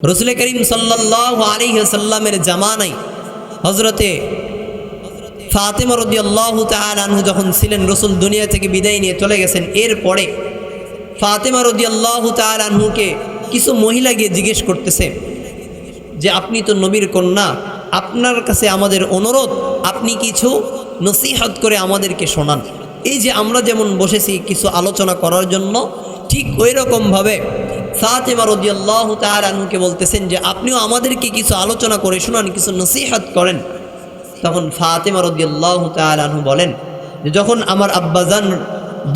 রসুল করিম সাল্লাহ আলী সাল্লামের জামানাই হজরতে ফাতেমা রদি আল্লাহ তালু যখন ছিলেন, রসুল দুনিয়া থেকে বিদায় নিয়ে চলে গেছেন। এরপরে ফাতেমা রদি আল্লাহ তালহুকে কিছু মহিলা গিয়ে জিজ্ঞেস করতেছে যে, আপনি তো নবীর কন্যা, আপনার কাছে আমাদের অনুরোধ, আপনি কিছু নসিহত করে আমাদেরকে শোনান। এই যে আমরা যেমন বসেছি কিছু আলোচনা করার জন্য, ঠিক ওই রকমভাবে ফাতেমা রদিয়াল্লাহ তালুকে বলতেছেন যে, আপনিও আমাদেরকে কিছু আলোচনা করে শোনান, কিছু নসিহাত করেন। তখন ফাতেমা রদিয়াল্লাহ তালু বলেন যে, যখন আমার আব্বাজান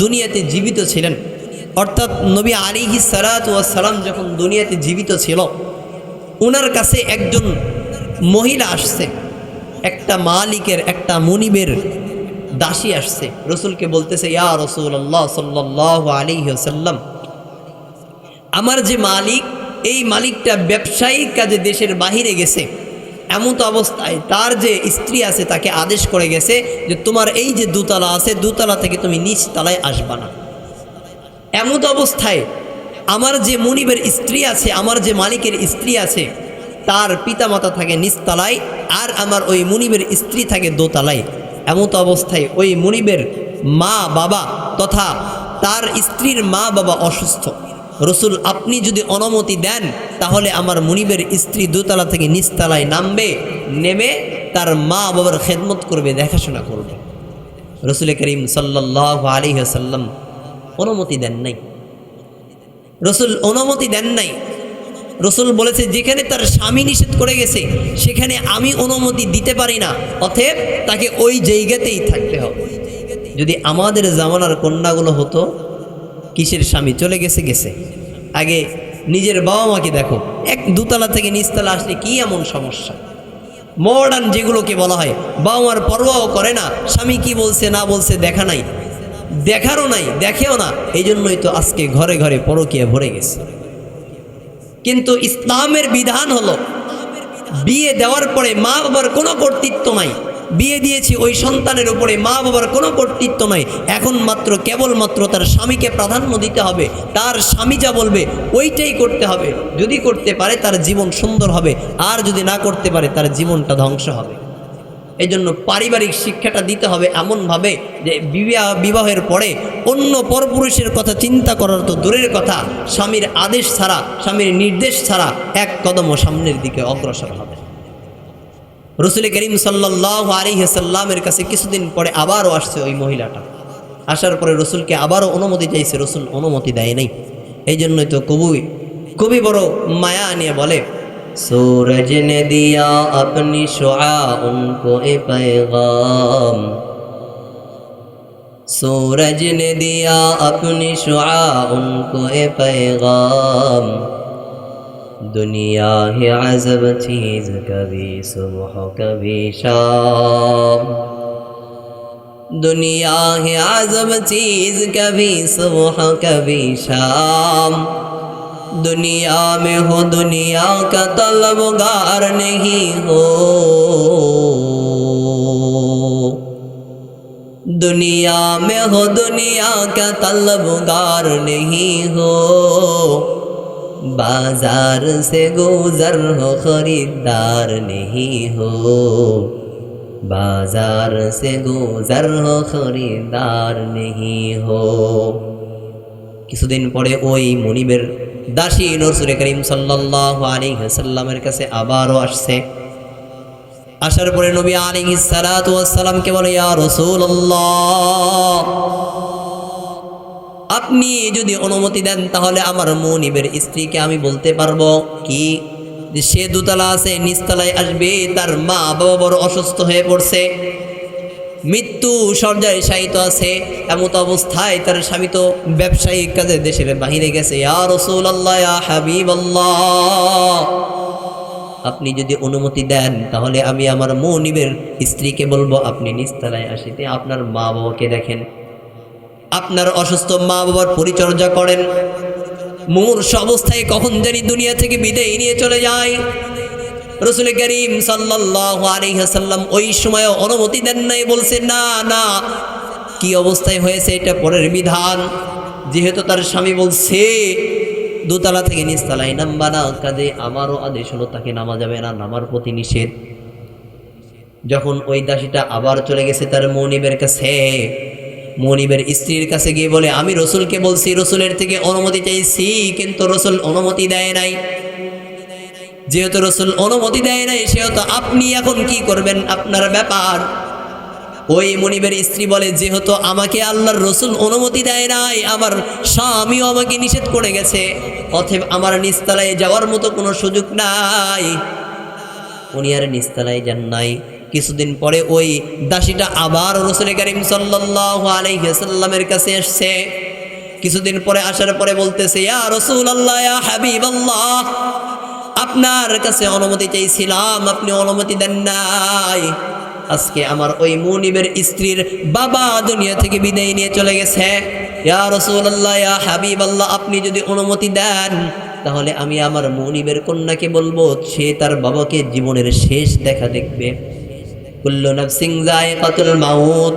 দুনিয়াতে জীবিত ছিলেন, অর্থাৎ নবী আলিহি সালাত সালাম যখন দুনিয়াতে জীবিত ছিল ওনার কাছে একজন মহিলা আসছে, একটা মালিকের, একটা মনিবের দাসী আসছে। রসুলকে বলতেছে, ইয়া রসুল আল্লাহ সাল্লাহ আলী সাল্লাম আমার যে মালিক, এই মালিকটা ব্যবসায়িক কাজে দেশের বাহিরে গেছে। এমত অবস্থায় তার যে স্ত্রী আছে তাকে আদেশ করে গেছে যে তোমার এই যে দুতলা আছে, দুতলা থেকে তুমি নিচ তলায় আসবা না। এমত অবস্থায় আমার যে মনিবের স্ত্রী আছে, আমার যে মালিকের স্ত্রী আছে, তার পিতামাতা থাকে নিচতলায় আর আমার ওই মুনিবের স্ত্রী থাকে দোতলায়। এমত অবস্থায় ওই মুনিবের মা বাবা তথা তার স্ত্রীর মা বাবা অসুস্থ। রসুল, আপনি যদি অনুমতি দেন, তাহলে আমার মুনিবের স্ত্রী দোতলা থেকে নিচতলায় নামবে, নেমে তার মা বাবার খেদমত করবে, দেখাশোনা করবে। রসুল করিম সাল্লাহ আলী সাল্লাম অনুমতি দেন নাই। রসুল অনুমতি দেন নাই। রসুল বলেছে, যেখানে তার স্বামী নিষেধ করে গেছে, সেখানে আমি অনুমতি দিতে পারি না, অতএব তাকে ওই জায়গাতেই থাকতে হবে। যদি আমাদের জামানার কন্যাগুলো হতো কিসের স্বামী? চলে গেছে গেছে। আগে নিজের বাবা মাকে দেখো। এক দুতলা থেকে নিচতলা আসলে কি এমন সমস্যা? মডার্ন যেগুলোকে বলা হয়, বাবা মার পরোয়াও করে না, স্বামী কি বলছে, না বলছে, দেখা নাই। দেখারও নাই, দেখেও না। এই জন্যই তো আজকে ঘরে ঘরে পরকিয়া ভরে গেছে। কিন্তু ইসলামের বিধান হলো, বিয়ে দেওয়ার পরে মা বাবার কোনো কর্তৃত্ব নাই। বিয়ে দিয়েছি ওই সন্তানের উপরে মা বাবার কোনো কর্তৃত্ব নাই। এখন মাত্র, কেবলমাত্র তার স্বামীকে প্রাধান্য দিতে হবে। তার স্বামী যা বলবে, ওইটাই করতে হবে। যদি করতে পারে, তার জীবন সুন্দর হবে। আর যদি না করতে পারে, তার জীবনটা ধ্বংস হবে। এই জন্য পারিবারিক শিক্ষাটা দিতে হবে এমনভাবে যে বিবাহ, বিবাহের পরে অন্য পরপুরুষের কথা চিন্তা করার তো দূরের কথা। স্বামীর আদেশ ছাড়া, স্বামীর নির্দেশ ছাড়া এক কদমও সামনের দিকে অগ্রসর হবে রসুল করিম সাল্লাহ আলিহাসাল্লামের কাছে কিছুদিন পরে আবারও আসছে ওই মহিলাটা আসার পরে রসুলকে আবারও অনুমতি চাইছে রসুল অনুমতি দেয় নাই এই জন্যই তো কবি কবি বড় মায়া নিয়ে বলে सूरज ने दिया अपनी शुआ उनको ए पैगाम सूरज ने दिया अपनी शुआ उनको ए पैगाम दुनिया है अजब चीज़ कभी सुबह, कभी शाम। दुनिया है अजब चीज़ कभी सुबह, कभी शाम। दुनिया में हो दुनिया का तलबगार नहीं हो। दुनिया में हो दुनिया का तलबगार नहीं हो। बाजार से गुजर हो खरीदार नहीं हो बाजार से गुजर हो खरीदार नहीं हो কিছুদিন পরে ওই মনিবের দাসী নরসুরে করিম সাল্লাহ আলী সাল্লামের কাছে আবারও আসছে আসার পরে নবী আলী সালাতামকে বলে ইয়া রসুল আপনি যদি অনুমতি দেন, তাহলে আমার মনিবের স্ত্রীকে আমি বলতে পারব, কি? সে দুতলা আছে, নিচতলায় আসবে, তার মা বাবা বড় অসুস্থ হয়ে পড়ছে। মৃত্যু সর্যায় শায়িত আছে, এমত অবস্থায় তার স্বামী তো ব্যবসায়িক কাজে দেশের বাহিরে গেছে। রসুল আল্লাহ আপনি যদি অনুমতি দেন, তাহলে আমি আমার মনিবের স্ত্রীকে বলব, আপনি নিস্তালায় আসিতে আপনার মা বাবাকে দেখেন। আপনার অসুস্থ মা বাবার পরিচর্যা করেন। মূর্ষ অবস্থায় কখন জানি দুনিয়া থেকে বিদায় নিয়ে চলে যায়। রসুল করিম আলিহাসাল্লাম ওই সময় অনুমতি দেন নাই, বলছে, না না, কি অবস্থায় হয়েছে এটা পরের বিধান। যেহেতু তার স্বামী বলছে, দোতলা থেকে নিচতলায় নামবা না, কাজে আমারও আদেশ হলো তাকে নামা যাবে না, নামার প্রতি নিষেধ। যখন ওই দাসীটা আবার চলে গেছে তার মনিবের কাছে মনিবের স্ত্রীর কাছে গিয়ে বলে, আমি রসুলকে বলছি, রসুলের থেকে অনুমতি চাইছি, কিন্তু রসুল অনুমতি দেয় নাই। যেহেতু রসুল অনুমতি দেয় নাই, সেহেতু আপনি এখন কি করবেন? আপনার ব্যাপার। ওই মনিবের স্ত্রী বলে, যেহেতু আমাকে আল্লাহর রসুল অনুমতি দেয় নাই, আমার স্বামীও আমাকে নিষেধ করে গেছে, অথব আমার নিস্তালায় যাওয়ার মতো কোনো সুযোগ নাই। উনি আর নিস্তালায় যান নাই। কিছুদিন পরে ওই দাসীটা আবার রসুল করিম সাল্লাল্লাহু আলাইহি সাল্লামের কাছে এসছে। কিছুদিন পরে আসার পরে বলতেছে, ইয়া রসুল আল্লাহ হাবিব আল্লাহ আপনার কাছে অনুমতি চাইছিলাম, আপনি অনুমতি দেন নাই। আজকে আমার ওই মুনিবের স্ত্রীর বাবা দুনিয়া থেকে বিদায় নিয়ে চলে গেছে। ইয়া রসুল আল্লাহ ইয়া হাবিব আল্লাহ আপনি যদি অনুমতি দেন, তাহলে আমি আমার মনিবের কন্যাকে বলব, সে তার বাবাকে জীবনের শেষ দেখা দেখবে। কুল্লু নাফসিং যায়কাতুল মাউত।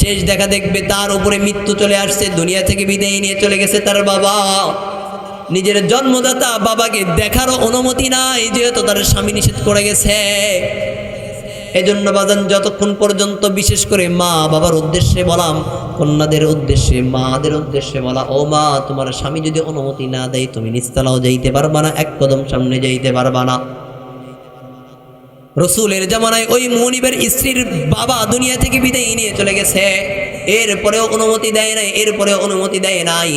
শেষ দেখা দেখবে তার উপরে মৃত্যু চলে আসছে, দুনিয়া থেকে বিদায় নিয়ে চলে গেছে তার বাবা। নিজের জন্মদাতা বাবাকে দেখারও অনুমতি নাই, যেহেতু তার স্বামী নিষেধ করে গেছে। এজন্য বাজান যতক্ষণ পর্যন্ত বিশেষ করে মা বাবার উদ্দেশ্যে বলাম, কন্যাদের উদ্দেশ্যে, মাদের উদ্দেশ্যে বলা, ও মা, তোমার স্বামী যদি অনুমতি না দেয়, তুমি নিস্তালাও যাইতে পারবা না, এক কদম সামনে যাইতে পারবা না। রসুলের জামানায় ওই মনিবের স্ত্রীর বাবা দুনিয়া থেকে বিদায় নিয়ে চলে গেছে। এরপরেও অনুমতি দেয় নাই এরপরেও অনুমতি দেয় নাই।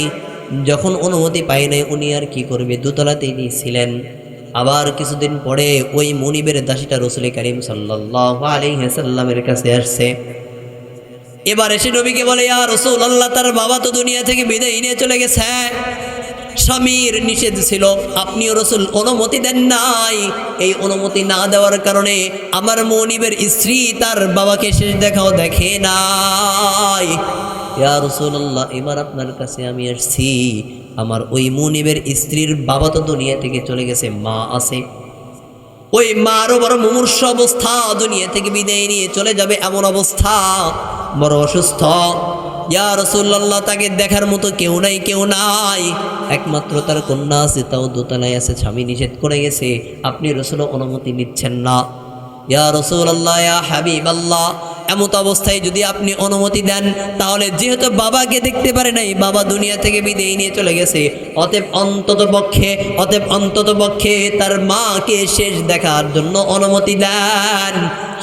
যখন অনুমতি পায় নাই, উনি আর কি করবে? দোতলাতেই ছিলেন আবার কিছুদিন পরে ওই মনিবের দাসীটা রসুল করিম সাল্লাহ আলহিহাসাল্লামের কাছে আসছে। এবার এসে নবীকে বলে, ইয়া রসুল, আল্লাহ তার বাবা তো দুনিয়া থেকে বিদায় নিয়ে চলে গেছে। স্বামীর নিষেধ ছিল। আপনিও রসুল, অনুমতি দেন নাই। এই অনুমতি না দেওয়ার কারণে আমার মনিবের স্ত্রী তার বাবাকে শেষ দেখাও দেখে নাই। রসুল্লাহ এবার আপনার কাছে আমি আসছি। আমার ওই মুনিবের স্ত্রীর বাবা তো দুনিয়া থেকে চলে গেছে, মা আছে। ওই মারও বড় মুমূর্ষ অবস্থা, দুনিয়া থেকে বিদায় নিয়ে চলে যাবে এমন অবস্থা। বড় অসুস্থ। ইয়া রসুল্লাহ তাকে দেখার মতো কেউ নাই কেউ নাই। একমাত্র তার কন্যা আছে, তাও দোতলায় আছে, স্বামী নিষেধ করে গেছে। আপনি রসুল অনুমতি নিচ্ছেন না। ইয়া রসুল আল্লাহ ইয়া হাবিব আল্লাহ এমত অবস্থায় যদি আপনি অনুমতি দেন, তাহলে যেহেতু বাবাকে দেখতে পারে নাই, বাবা দুনিয়া থেকে বিদেয় নিয়ে চলে গেছে। অতএব অন্তত পক্ষে, অতএব অন্তত পক্ষে তার মাকে শেষ দেখার জন্য অনুমতি দেন।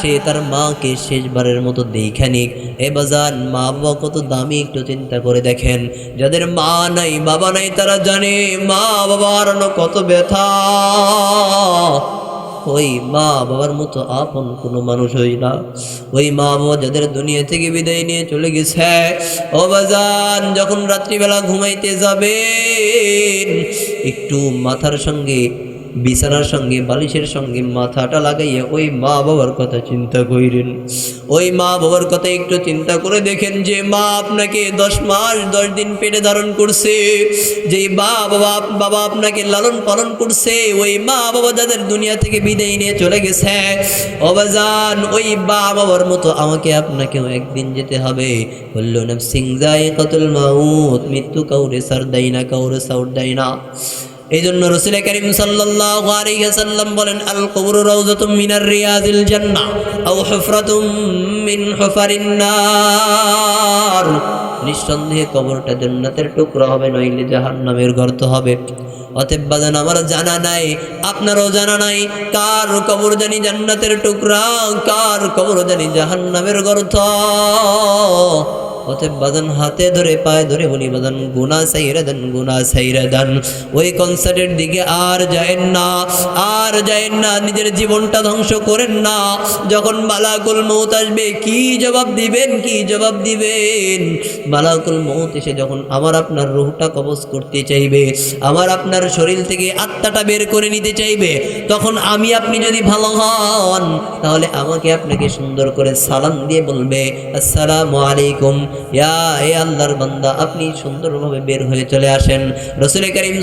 সে তার মাকে শেষবারের মতো দেখে এ বাজান মা বাবা কত দামি একটু চিন্তা করে দেখেন। যাদের মা নাই, বাবা নাই, তারা জানে মা বাবার কত ব্যথা। ওই মা বাবার মতো আপন কোনো মানুষ হই না। ওই মা বাবা যাদের দুনিয়া থেকে বিদায় নিয়ে চলে গেছে, ও বাজান, যখন রাত্রিবেলা ঘুমাইতে যাবেন, একটু মাথার সঙ্গে বিছানার সঙ্গে, বালিশের সঙ্গে মাথাটা লাগাইয়া ওই মা বাবার কথা চিন্তা করিলেন। ওই মা বাবার কথা একটু চিন্তা করে দেখেন যে মা আপনাকে দশ মাস, দশ দিন পেটে ধারণ করছে। যে মা বাবা বাবা আপনাকে লালন পালন করছে, ওই মা বাবা যাদের দুনিয়া থেকে বিদায় নিয়ে চলে গেছে অবাজান ওই মা বাবার মতো আমাকে আপনাকেও একদিন যেতে হবে। বলল সিং যায় কতল মাউত, মৃত্যু কাউরে সার দেয় না, কাউরে সাউর দেয় না। এই জন্য রসুল করিম সাল্লাম বলেন, আল কবর রাউযাতুম মিনার রিয়াজিল জান্নাহ, আও নিঃসন্দেহে কবরটা জান্নাতের টুকরো হবে, নইলে জাহান্নামের গর্ত হবে। অতএব আমার জানা নাই, আপনারও জানা নাই, কার কবর জানি জান্নাতের টুকরা, কার কবর জানি জাহান্নামের গর্ত? অতএব বাদান হাতে ধরে, পায়ে ধরে বলি, বাদান গুনা সাইরে গুনা সাইরে ওই কনসার্টের দিকে আর যায়েন না, আর যায়েন না, নিজের জীবনটা ধ্বংস করেন না। যখন মালাকুল মৌত আসবে, কি জবাব দিবেন, কি জবাব দিবেন? মালাকুল মৌত এসে যখন আমার আপনার রুহটা কবজ করতে চাইবে, আমার আপনার শরীর থেকে আত্মাটা বের করে নিতে চাইবে, তখন আমি আপনি যদি ভালো হন, তাহলে আমাকে আপনাকে সুন্দর করে সালাম দিয়ে বলবে, আসসালামু আলাইকুম। আল্লাহর বান্দা, আপনি সুন্দরভাবে বের হয়ে চলে আসেন। রসুল করিম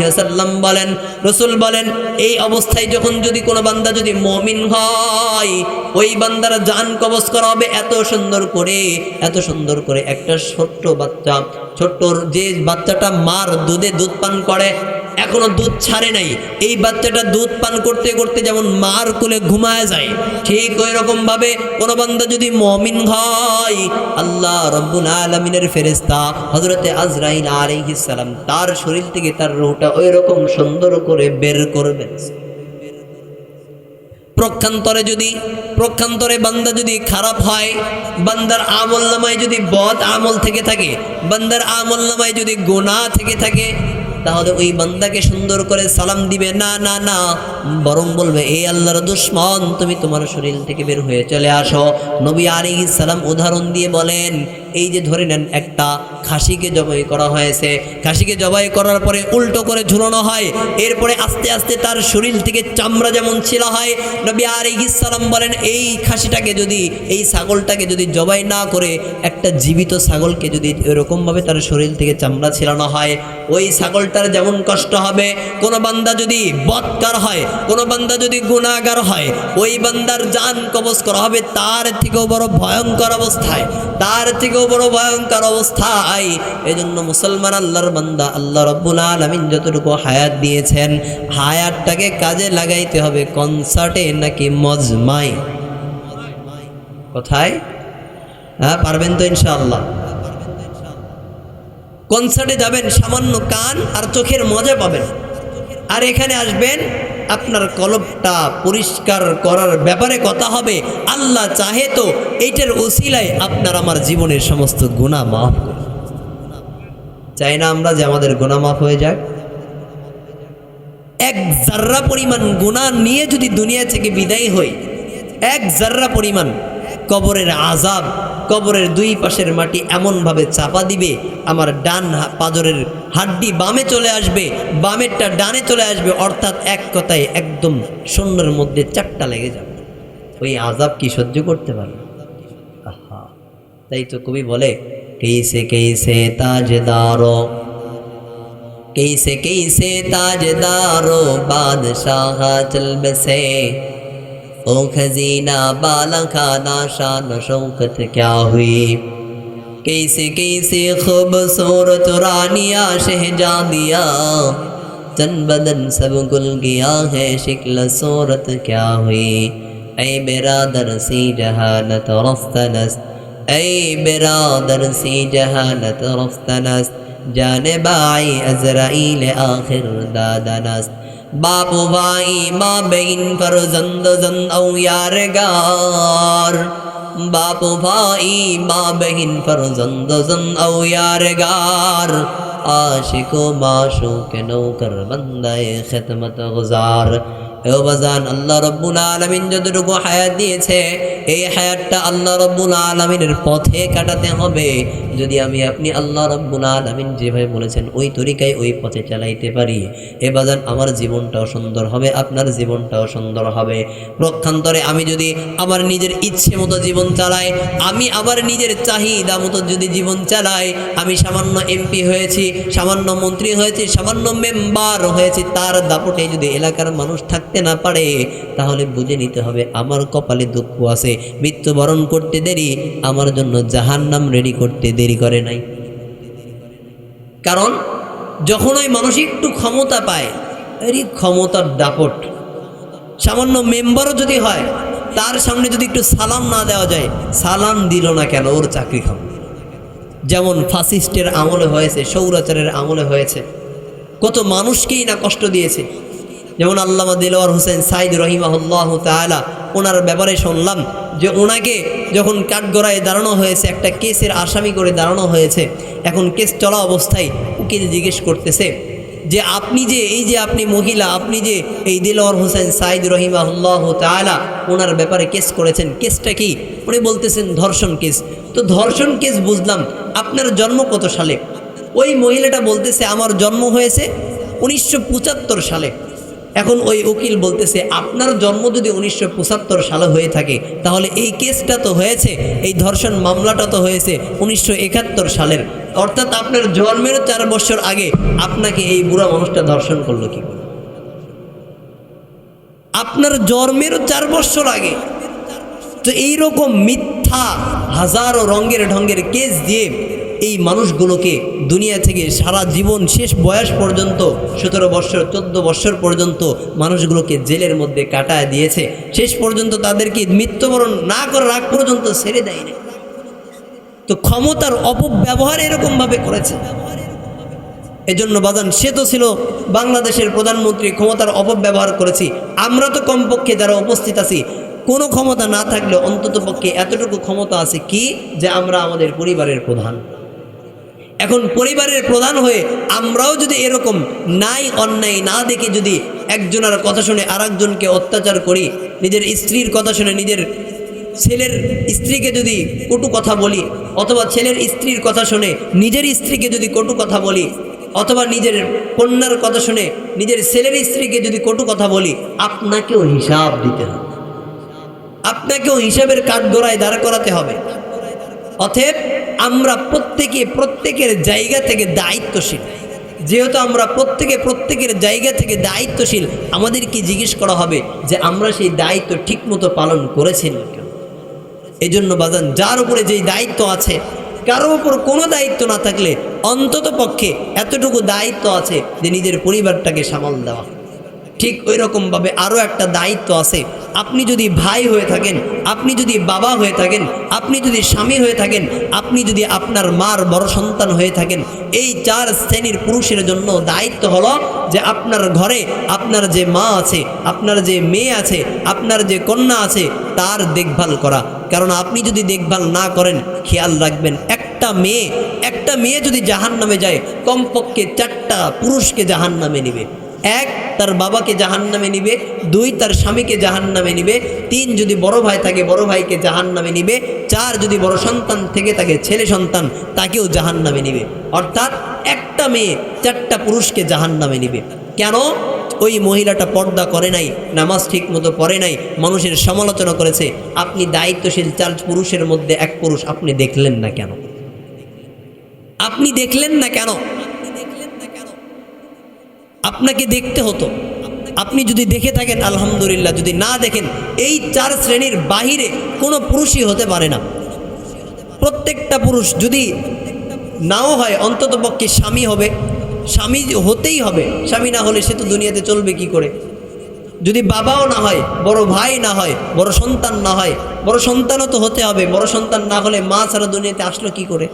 ওয়াসাল্লাম বলেন, রসুল বলেন, এই অবস্থায় যখন যদি কোনো বান্দা যদি মমিন হয়, ওই বান্দার কবজ করা হবে এত সুন্দর করে, এত সুন্দর করে একটা ছোট্ট বাচ্চা, ছোট্ট যে বাচ্চাটা মার দুধে দুধ পান করে এখনও দুধ ছাড়ে নাই। এই বাচ্চাটা দুধ পান করতে করতে যেমন মার কোলে ঘুমায় যায়, ঠিক ওই রকম ভাবে কোনো বান্দা যদি মমিন হয়, আল্লাহ রব্বুল আলমিনের ফেরেস্তা হজরতে আজরাইল সালাম তার শরীর থেকে তার রোহটা ওই রকম সুন্দর করে বের করবেন প্রক্ষান্তরে যদি, প্রক্ষান্তরে বান্দা যদি খারাপ হয়, বান্দার আমল নামায় যদি বদ আমল থেকে থাকে, বান্দার আমল নামায় যদি গোনা থেকে থাকে তাহলে ওই বান্দাকে সুন্দর করে সালাম দিবে। না না না। বরং বলবে এই আল্লাহর দুশ্মন, তুমি তোমার শরীর থেকে বের হয়ে চলে আসো। নবী আলী সালাম উদাহরণ দিয়ে বলেন এই যে ধরে নেন একটা খাসিকে জবাই করা হয়েছে, খাসিকে জবাই করার পরে উল্টো করে ঝুলানো হয়, এরপরে আস্তে আস্তে তার শরীর থেকে চামড়া যেমন ছিলা হয়, নবী আলী সালাম বলেন, এই খাসিটাকে যদি, এই ছাগলটাকে যদি জবাই না করে, একটা জীবিত ছাগলকে যদি এরকমভাবে তার শরীর থেকে চামড়া ছিলানো হয়, ওই ছাগলটার যেমন কষ্ট হবে, কোনো বান্দা যদি বৎকার হয়, কোনো বান্দা যদি গুণাগার হয়, ওই বান্দার জান কবজ করা হবে, তার থেকেও বড় ভয়ঙ্কর অবস্থায়, তার থেকেও বড় ভয়ঙ্কর অবস্থায়। এজন্য মুসলমান আল্লাহর বান্দা, আল্লাহ রব্বুল আলমিন যতটুকু হায়াত দিয়েছেন, হায়াতটাকে কাজে লাগাইতে হবে কনসার্টে নাকি মজমাই কোথায়? হ্যাঁ পারবেন তো ইনশাআল্লাহ। কনসার্টে যাবেন, সামান্য কান আর চোখের মজা পাবেন। আর এখানে আসবেন আপনার কলবটা পরিষ্কার করার ব্যাপারে কথা হবে। আল্লাহ চাহে তো এইটার ওসিলায় আপনার আমার জীবনের সমস্ত গুণা মাফ চাই না আমরা যে আমাদের গুণা মাফ হয়ে যাক। এক জার্রা পরিমাণ গুণা নিয়ে যদি দুনিয়া থেকে বিদায় হই, এক জার্রা পরিমাণ কবরের আজাব কবরের দুই পাশের মাটি এমনভাবে চাপা দিবে আমার ডান হা- পাজরের হাড্ডি বামে চলে আসবে বামেরটা ডানে চলে আসবে অর্থাৎ এক কথায় একদম শূন্যের মধ্যে চারটা লেগে যাবে ওই আজাব কি সহ্য করতে পারবে আহা তাই তো কবি বলে কেইসে কেইসে তাজদারো कैसे कैसे ताजदारो बादशाह चल बसे ओ खजीना बाला खाना शान शौकत क्या हुई कैसे कैसे खूबसूरत रानिया शहजादिया तन बदन सब गुल गया है शिकल सूरत क्या हुई ऐ बिरादर सी जहानत रफ्तनस ऐ बिरादर सी जहानत रफ्तनस जाने बाई अजराइल आखिर باپ وائی ماں بین فرزند زند او یارگار باپ وائی ماں بہن فرزند زند او یارگار عاشق و معشوق نو کر بندے خدمت گزار ও আল্লাহ রব্বুল আলমিন যতটুকু হায়াত দিয়েছে, এই হায়াতটা আল্লাহ রব্বুল আলমিনের পথে কাটাতে হবে। যদি আমি, আপনি আল্লাহ রব্বুল আলমিন যেভাবে বলেছেন, ওই তরিকায় ওই পথে চালাইতে পারি। এ বাজান, আমার জীবনটাও সুন্দর হবে, আপনার জীবনটাও সুন্দর হবে। প্রক্ষান্তরে আমি যদি আমার নিজের ইচ্ছে মতো জীবন চালাই, আমি আমার নিজের চাহিদা মতো যদি জীবন চালাই, আমি সামান্য এমপি হয়েছি, সামান্য মন্ত্রী হয়েছি, সামান্য মেম্বার হয়েছি, তার দাপটে যদি এলাকার মানুষ থাকতে না পারে, তাহলে বুঝে নিতে হবে আমার কপালে দুঃখ আছে। মৃত্যুবরণ করতে দেরি, আমার জন্য জাহান্নাম রেডি করতে দেরি করে নাই। কারণ, যখন ওই মানুষ একটু ক্ষমতা পায়, এরই ক্ষমতার দাপট। সামান্য মেম্বারও যদি হয়, তার সামনে যদি একটু সালাম না দেওয়া যায়, সালাম দিল না কেন? ওর চাকরি খাবে। যেমন ফাসিস্টের আমলে হয়েছে, সৌরাচারের আমলে হয়েছে। কত মানুষকেই না কষ্ট দিয়েছে। যেমন আল্লামা দিলওয়ার হোসেন সাইদ রহিমাহুল্লাহ তালা ওনার ব্যাপারে শুনলাম যে ওনাকে যখন কাঠগড়ায় দাঁড়ানো হয়েছে, একটা কেসের আসামি করে দাঁড়ানো হয়েছে, এখন কেস চলা অবস্থায় উকিল জিজ্ঞেস করতেছে যে আপনি যে, এই যে আপনি মহিলা, আপনি যে এই দিলওয়ার হোসেন সাইদ রহিমাহুল্লাহ তালা ওনার ব্যাপারে কেস করেছেন, কেসটা কি? উনি বলতেছেন ধর্ষণ কেস। তো ধর্ষণ কেস বুঝলাম, আপনার জন্ম কত সালে? ওই মহিলাটা বলতেছে, আমার জন্ম হয়েছে উনিশশো পঁচাত্তর সালে। এখন ওই উকিল বলতেছে, আপনার জন্ম যদি উনিশশো পঁচাত্তর সালে হয়ে থাকে, তাহলে এই কেসটা তো হয়েছে, এই ধর্ষণ মামলাটা তো হয়েছে উনিশশো একাত্তর সালের। অর্থাৎ আপনার জন্মেরও চার বছর আগে আপনাকে এই বুড়া মানুষটা ধর্ষণ করল কি আপনার জন্মেরও চার বছর আগে। তো এইরকম মিথ্যা হাজারো রঙের ঢঙ্গের কেস দিয়ে এই মানুষগুলোকে দুনিয়া থেকে সারা জীবন শেষ বয়স পর্যন্ত, সতেরো বৎসর চোদ্দ বৎসর পর্যন্ত মানুষগুলোকে জেলের মধ্যে কাটায় দিয়েছে। শেষ পর্যন্ত তাদেরকে মৃত্যুবরণ না করার আগ পর্যন্ত ছেড়ে দেয়নি। তো ক্ষমতার অপব্যবহার এরকমভাবে করেছে। এজন্য বাজান, সে তো ছিল বাংলাদেশের প্রধানমন্ত্রী, ক্ষমতার অপব্যবহার করেছি। আমরা তো কমপক্ষে যারা উপস্থিত আছি, কোনো ক্ষমতা না থাকলে অন্তত পক্ষে এতটুকু ক্ষমতা আছে কি যে আমরা আমাদের পরিবারের প্রধান? এখন পরিবারের প্রধান হয়ে আমরাও যদি এরকম নাই, অন্যায় না দেখে যদি একজনের কথা শুনে আর একজনকে অত্যাচার করি, নিজের স্ত্রীর কথা শুনে নিজের ছেলের স্ত্রীকে যদি কটু কথা বলি, অথবা ছেলের স্ত্রীর কথা শুনে নিজের স্ত্রীকে যদি কটু কথা বলি, অথবা নিজের কন্যার কথা শুনে নিজের ছেলের স্ত্রীকে যদি কটু কথা বলি, আপনাকেও হিসাব দিতে হবে। আপনাকেও হিসাবের কাঠগড়ায় দাঁড় করাতে হবে। অতএব আমরা প্রত্যেকে প্রত্যেকের জায়গা থেকে দায়িত্বশীল। যেহেতু আমরা প্রত্যেকে প্রত্যেকের জায়গা থেকে দায়িত্বশীল, আমাদেরকে জিজ্ঞেস করা হবে যে আমরা সেই দায়িত্ব ঠিকমতো পালন করেছেন এই জন্য বাজান, যার উপরে যেই দায়িত্ব আছে কারও উপর কোনো দায়িত্ব না থাকলে অন্তত পক্ষে এতটুকু দায়িত্ব আছে যে নিজের পরিবারটাকে সামাল দেওয়া। ঠিক ওই রকমভাবে আরও একটা দায়িত্ব আছে আপনি যদি ভাই হয়ে থাকেন, আপনি যদি বাবা হয়ে থাকেন, আপনি যদি স্বামী হয়ে থাকেন, আপনি যদি আপনার মার বড় সন্তান হয়ে থাকেন, এই চার শ্রেণির পুরুষের জন্য দায়িত্ব হলো যে আপনার ঘরে আপনার যে মা আছে, আপনার যে মেয়ে আছে, আপনার যে কন্যা আছে, তার দেখভাল করা। কারণ আপনি যদি দেখভাল না করেন, খেয়াল রাখবেন, একটা মেয়ে একটা মেয়ে যদি জাহান নামে যায়, কমপক্ষে চারটা পুরুষকে জাহান নামে নিবে। এক, তার বাবাকে জাহান নামে নিবে। দুই, তার স্বামীকে জাহান নামে নিবে। তিন, যদি বড় ভাই থাকে, বড় ভাইকে জাহান নামে নিবে। চার, যদি বড় সন্তান থেকে থাকে, ছেলে সন্তান, তাকেও জাহান নামে নিবে। অর্থাৎ একটা মেয়ে চারটা পুরুষকে জাহান নামে নিবে। কেন? ওই মহিলাটা পর্দা করে নাই, নামাজ ঠিক মতো পড়ে নাই, মানুষের সমালোচনা করেছে, আপনি দায়িত্বশীল চার পুরুষের মধ্যে এক পুরুষ, আপনি দেখলেন না কেন? আপনি দেখলেন না কেন? আপনাকে দেখতে হতো। আপনি যদি দেখে থাকেন, আলহামদুলিল্লাহ, যদি না দেখেন, এই চার শ্রেণির বাহিরে কোনো পুরুষই হতে পারে না। প্রত্যেকটা পুরুষ যদি নাও হয়, অন্তত পক্ষে স্বামী হবে। স্বামী হতেই হবে। স্বামী না হলে সে তো দুনিয়াতে চলবে কি করে? যদি বাবাও না হয়, বড় ভাই না হয়, বড় সন্তান না হয়, বড় সন্তানও তো হতে হবে। বড় সন্তান না হলে মা ছাড়া দুনিয়াতে আসলো কি করে?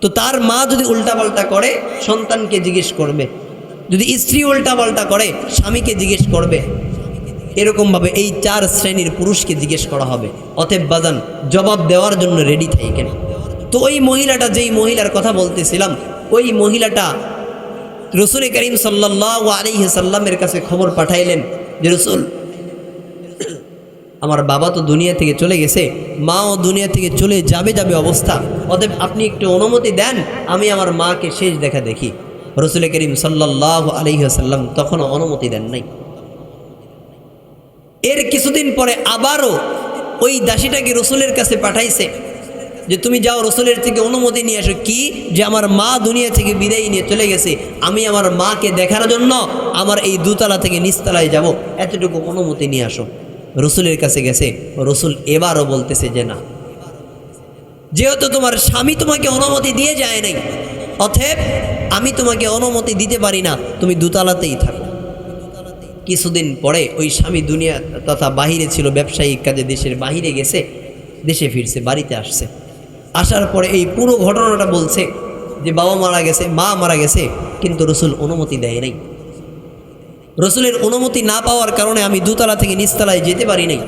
তো তার মা যদি উল্টাপাল্টা করে, সন্তানকে জিজ্ঞেস করবে। যদি স্ত্রী উল্টাপাল্টা করে, স্বামীকে জিজ্ঞেস করবে। এরকমভাবে এই চার শ্রেণির পুরুষকে জিজ্ঞেস করা হবে। অতএব বাজান, জবাব দেওয়ার জন্য রেডি থাকেন তো ওই মহিলাটা যেই মহিলার কথা বলতেছিলাম, ওই মহিলাটা রসুল করিম সাল্লাহ আলী সাল্লামের কাছে খবর পাঠাইলেন যে, রসুল, আমার বাবা তো দুনিয়া থেকে চলে গেছে, মাও দুনিয়া থেকে চলে যাবে যাবে অবস্থা। অতএব আপনি একটু অনুমতি দেন, আমি আমার মাকে শেষ দেখা দেখি। রসুল করিম সাল্লাহ আলহিহাসাল্লাম তখনও অনুমতি দেন নাই। এর কিছুদিন পরে আবারও ওই দাসীটাকে রসুলের কাছে পাঠাইছে যে, তুমি যাও রসুলের থেকে অনুমতি নিয়ে আসো। কি? যে, আমার মা দুনিয়া থেকে বিদায় নিয়ে চলে গেছে। আমি আমার মাকে দেখার জন্য আমার এই দুতলা থেকে নিচতলায় যাব। এতটুকু অনুমতি নিয়ে আসো। রসুলের কাছে গেছে। রসুল এবারও বলতেছে যে, না। যেহেতু তোমার স্বামী তোমাকে অনুমতি দিয়ে যায় নাই অথেব আমি তোমাকে অনুমতি দিতে পারি না, তুমি দুতলাতেই থাকো। কিছুদিন পরে ওই স্বামী দুনিয়া তথা বাহিরে ছিল ব্যবসায়িক কাজে দেশের বাহিরে গেছে, দেশে ফিরছে, বাড়িতে আসছে। আসার পরে এই পুরো ঘটনাটা বলছে যে বাবা মারা গেছে, মা মারা গেছে, কিন্তু রসুল অনুমতি দেয় নাই। রসুলের অনুমতি না পাওয়ার কারণে আমি দুতলা থেকে নিচতলায় যেতে পারি নাই।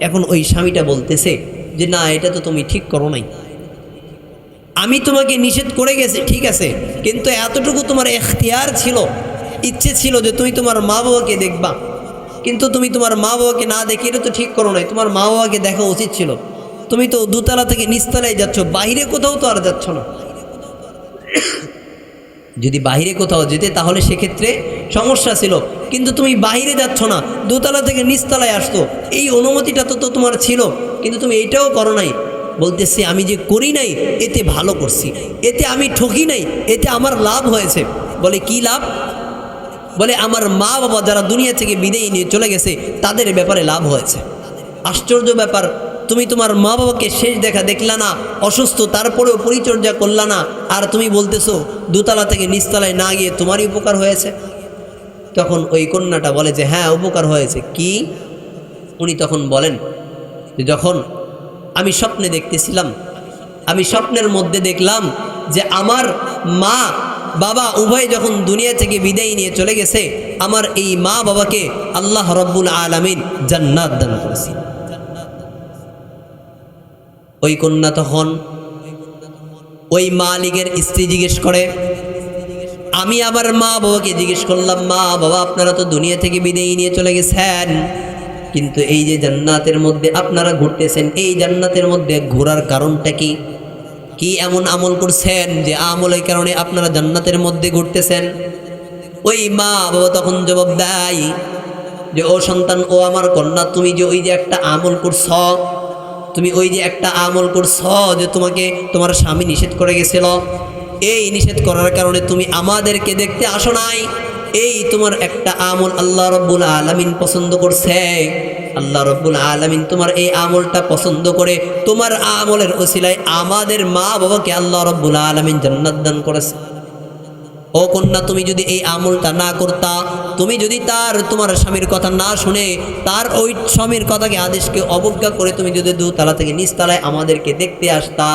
এখন ওই স্বামীটা বলতেছে যে, না, এটা তো তুমি ঠিক করো নাই। আমি তোমাকে নিষেধ করে গেছি, ঠিক আছে, কিন্তু এতটুকু তোমার এখতিয়ার ছিল, ইচ্ছে ছিল যে তুমি তোমার মা বাবাকে দেখবা। কিন্তু তুমি তোমার মা বাবাকে না দেখে, এটা তো ঠিক করো নাই, তোমার মা বাবাকে দেখা উচিত ছিল। তুমি তো দুতলা থেকে নিচতলায় যাচ্ছ, বাইরে কোথাও তো আর যাচ্ছ না। যদি বাইরে কোথাও যেতে, তাহলে সেক্ষেত্রে সমস্যা ছিল। কিন্তু তুমি বাইরে যাচ্ছ না, দোতলা থেকে নিচতলায় আসতো এই অনুমতিটা তো তো তোমার ছিল, কিন্তু তুমি এইটাও করো নাই। বলতেছি, আমি যে করি নাই, এতে ভালো করছি। এতে আমি ঠকি নাই, এতে আমার লাভ হয়েছে। বলে, কি লাভ? বলে, আমার মা বাবা যারা দুনিয়া থেকে বিদায় নিয়ে চলে গেছে, তাদের ব্যাপারে লাভ হয়েছে। আশ্চর্য ব্যাপার, তুমি তোমার মা বাবাকে শেষ দেখা দেখলা না, অসুস্থ, তারপরেও পরিচর্যা করলা না, আর তুমি বলতেছো, দোতলা থেকে নিচতলায় না গিয়ে তোমারই উপকার হয়েছে? তখন ওই কন্যাটা বলে যে হ্যাঁ উপকার হয়েছে। কি? উনি তখন বলেন যখন আমি স্বপ্নে দেখতেছিলাম। আমি স্বপ্নের মধ্যে দেখলাম যে আমার মা, বাবা উভয় যখন দুনিয়া থেকে বিদায় নিয়ে চলে গেছে, আমার এই মা বাবাকে আল্লাহ রব্বুল আলমিন জান্নাত দান করেছি ওই কন্যা তখন ওই মালিকের স্ত্রী জিজ্ঞেস করে, আমি আমার মা বাবাকে জিজ্ঞেস করলাম, মা বাবা, আপনারা তো দুনিয়া থেকে বিদায় নিয়ে চলে গেছেন। কিন্তু এই যে জান্নাতের মধ্যে আপনারা ঘুরতেছেন, এই জান্নাতের মধ্যে ঘোরার কারণটা কি? কি এমন আমল করছেন যে আমলের কারণে আপনারা জান্নাতের মধ্যে ঘুরতেছেন? ওই মা বাবা তখন জবাব দেয় যে, ও সন্তান, ও আমার কন্যা, তুমি যে ওই যে একটা আমল করছ, তুমি ওই যে একটা আমল করছ যে তোমাকে তোমার স্বামী নিষেধ করে গেছিল, এই নিষেধ করার কারণে তুমি আমাদেরকে দেখতে আসো নাই? এই তোমার একটা আমল আল্লাহ রব্বুল আলমিন পছন্দ করছে। আল্লাহ রব্বুল আলমিন তোমার এই আমলটা পছন্দ করে। তোমার আমলের ওসিলায় আমাদের মা বাবাকে আল্লাহ রব্বুল আলমিন জান্নাত দান করেছে। ও কন্যা, তুমি যদি এই আমলটা না করতা, তুমি যদি তার, তোমার স্বামীর কথা না শুনে, তার ওই স্বামীর কথাকে, আদেশকে অবজ্ঞা করে তুমি যদি দুতলা থেকে নিচতলায় আমাদেরকে দেখতে আসতা,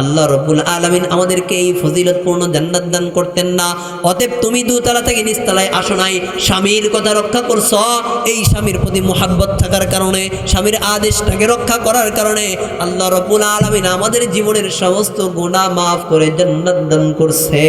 আল্লাহ রব্বুল আলমিন আমাদেরকে এই ফজিলতপূর্ণ জান্নাত দান করতেন না। অতএব তুমি দুতলা থেকে নিচতলায় আসো নাই, স্বামীর কথা রক্ষা করছ, এই স্বামীর প্রতি মোহাব্বত থাকার কারণে, স্বামীর আদেশটাকে রক্ষা করার কারণে, আল্লাহ রব্বুল আলমিন আমাদের জীবনের সমস্ত গুণা মাফ করে জান্নাত দান করছে।